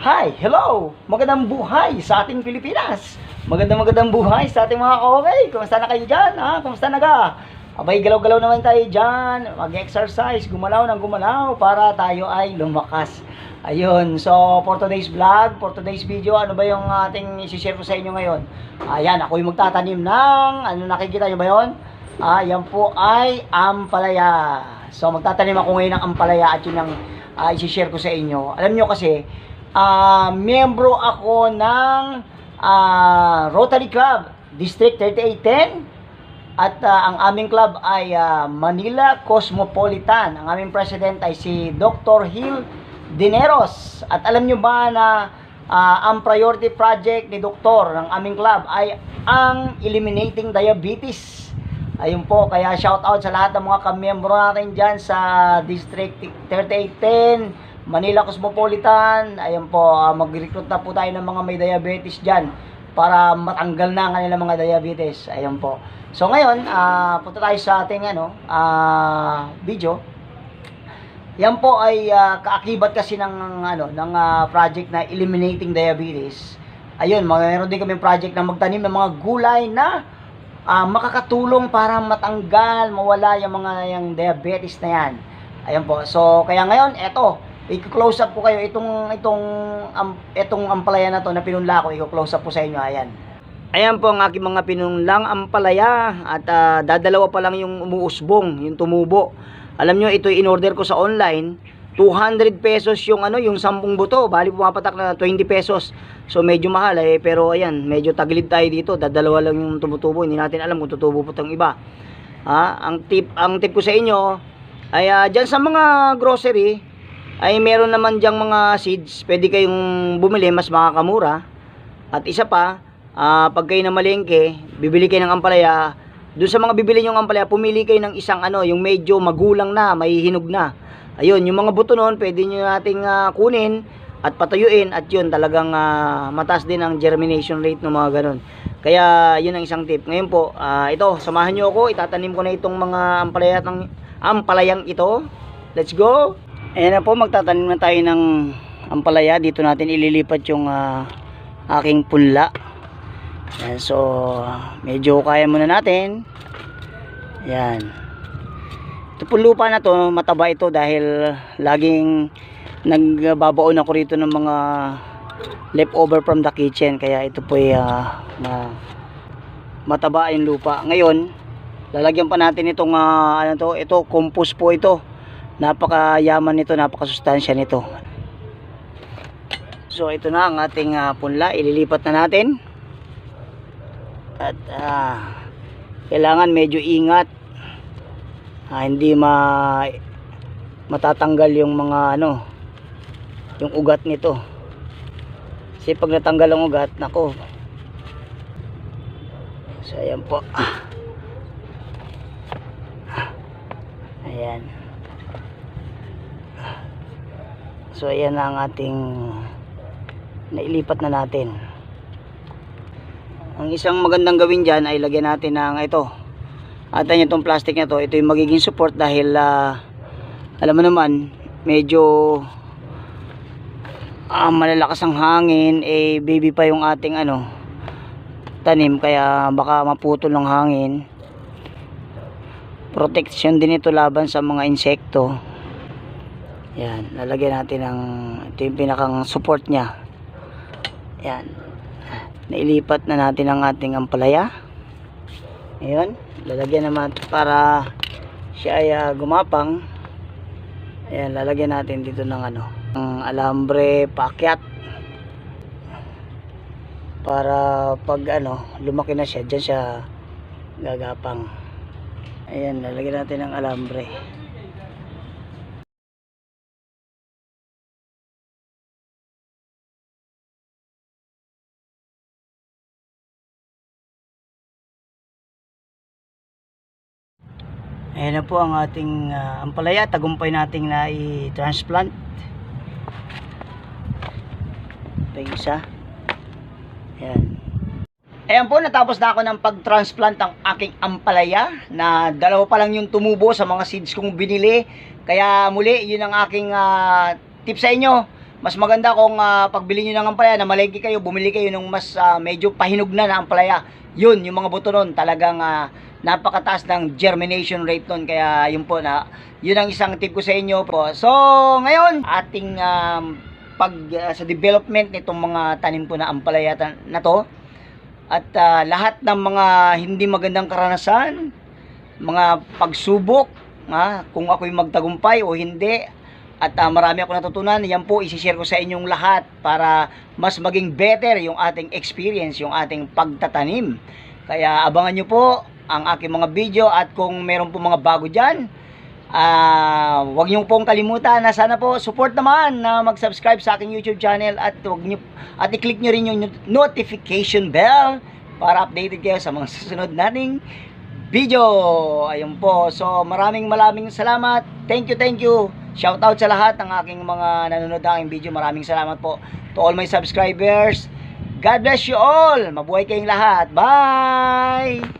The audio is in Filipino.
Hi, hello! Magandang buhay sa ating Pilipinas. Magandang magandang buhay sa ating mga okay. Kumusta na kayo dyan? Ha? Kumusta na ka? Abay, galaw-galaw naman tayo dyan. Mag-exercise, gumalaw ng gumalaw para tayo ay lumakas. Ayun, so for today's vlog, for today's video, ano ba yung ating isi-share ko sa inyo ngayon? Ayan, ako yung magtatanim ng, ano nakikita nyo ba yun? Ah, yan po ay ampalaya. So magtatanim ako ngayon ng ampalaya at yun ang ah, isi-share ko sa inyo. Alam nyo kasi, ah, membro ako ng ah, Rotary Club, District 3810. At ah, ang aming club ay ah, Manila Cosmopolitan. Ang aming president ay si Dr. Hill Dineros. At alam nyo ba na ah, ang priority project ni Doktor ng aming club ay ang eliminating diabetes. Ayun po, kaya shout out sa lahat ng mga kamiyembro natin dyan sa District 3810, Manila Cosmopolitan. Ayun po, ah, mag-recruit na po tayo ng mga may diabetes dyan para matanggal na ang kanilang mga diabetes. Ayun po. So ngayon, ah, punta tayo sa ating ano, ah, video. Yan po ay ah, kaakibat kasi ng ano ng ah, project na eliminating diabetes. Ayun, mayroon din kami project na magtanim ng mga gulay na ah, makakatulong para matanggal, mawala yung mga yung diabetes na yan. Ayun po. So, kaya ngayon, eto, i-close up ko kayo itong itong um, itong ampalaya na to na pinunla ko, i-close up ko sa inyo. Ayan. Ayan po ang aking mga pinunlang ampalaya at ah, dadalawa pa lang yung umuusbong, yung tumubo. Alam nyo, ito in-order ko sa online. 200 pesos yung ano, yung 10 buto. Bali pumapatak na 20 pesos. So medyo mahal eh, pero ayan, medyo tagilid tayo dito. Dadalawa lang yung tumutubo. Hindi natin alam kung tutubo po itong iba. Ha? Ang tip, ang tip ko sa inyo ay uh, diyan sa mga grocery ay meron naman diyang mga seeds. Pwede kayong bumili mas makakamura. At isa pa, ah, pag kayo na malengke, bibili kayo ng ampalaya, doon sa mga bibili nyo ng ampalaya, pumili kayo ng isang ano, yung medyo magulang na, may hinog na. Ayun, yung mga buto noon, pwede nyo nating ah, kunin at patuyuin at yun talagang ah, mataas din ang germination rate ng mga ganun. Kaya yun ang isang tip. Ngayon po, ah, ito, samahan nyo ako, itatanim ko na itong mga ampalaya ng ampalayang ito. Let's go! Ayan na po, magtatanim na tayo ng ampalaya. Dito natin ililipat yung ah, aking punla. Yan, so, medyo kaya muna natin. Yan. Ito po lupa na to, mataba ito dahil laging nagbabaon ako rito ng mga leftover from the kitchen. Kaya ito po ay ma mataba yung lupa. Ngayon, lalagyan pa natin itong ah, ano to, ito compost po ito. Napakayaman nito, napakasustansya nito. So ito na ang ating ah, punla, ililipat na natin. At ah, kailangan medyo ingat. Ah, hindi ma matatanggal yung mga ano, yung ugat nito. Kasi pag natanggal ang ugat, nako. So ayan po. Ayan. So ayan ang ating nailipat na natin. Ang isang magandang gawin dyan ay lagyan natin ng ito. At yan itong plastic na to, ito yung magiging support dahil ah, alam mo naman, medyo ah, malalakas ang hangin, eh baby pa yung ating ano, tanim kaya baka maputol ng hangin. Protection din ito laban sa mga insekto. Yan, lalagyan natin ng ito yung pinakang support niya. Yan. Nailipat na natin ang ating ampalaya. Ayun, lalagyan naman para siya ay ah, gumapang. Ayan, lalagyan natin dito ng ano, ng alambre paakyat. Para pag ano, lumaki na siya, diyan siya gagapang. Ayan, lalagyan natin ng alambre. Ayan na po ang ating ah, ampalaya. Tagumpay nating na i-transplant. Ito yung isa. Ayan. Ayan po, natapos na ako ng pag-transplant ng aking ampalaya na dalawa pa lang yung tumubo sa mga seeds kong binili. Kaya muli, yun ang aking ah, tip sa inyo. Mas maganda kung ah, pagbili nyo ng ampalaya na malengke kayo, bumili kayo ng mas ah, medyo pahinog na na ampalaya. Yun, yung mga buto nun, talagang ah, napakataas ng germination rate nun. Kaya yun po na, yun ang isang tip ko sa inyo po. So, ngayon, ating um, pag ah, sa development nitong mga tanim ko na ampalaya na to, at ah, lahat ng mga hindi magandang karanasan, mga pagsubok, ha, kung ako'y magtagumpay o hindi, at ah, marami ako natutunan, yan po isi-share ko sa inyong lahat para mas maging better yung ating experience, yung ating pagtatanim. Kaya abangan nyo po ang aking mga video at kung meron po mga bago dyan, ah wag niyo pong kalimutan na sana po support naman na mag-subscribe sa aking YouTube channel at wag niyo at i-click niyo rin yung not- notification bell para updated kayo sa mga susunod nating video. Ayun po. So maraming maraming salamat. Thank you, thank you. Shout out sa lahat ng aking mga nanonood ng aking video. Maraming salamat po to all my subscribers. God bless you all. Mabuhay kayong lahat. Bye!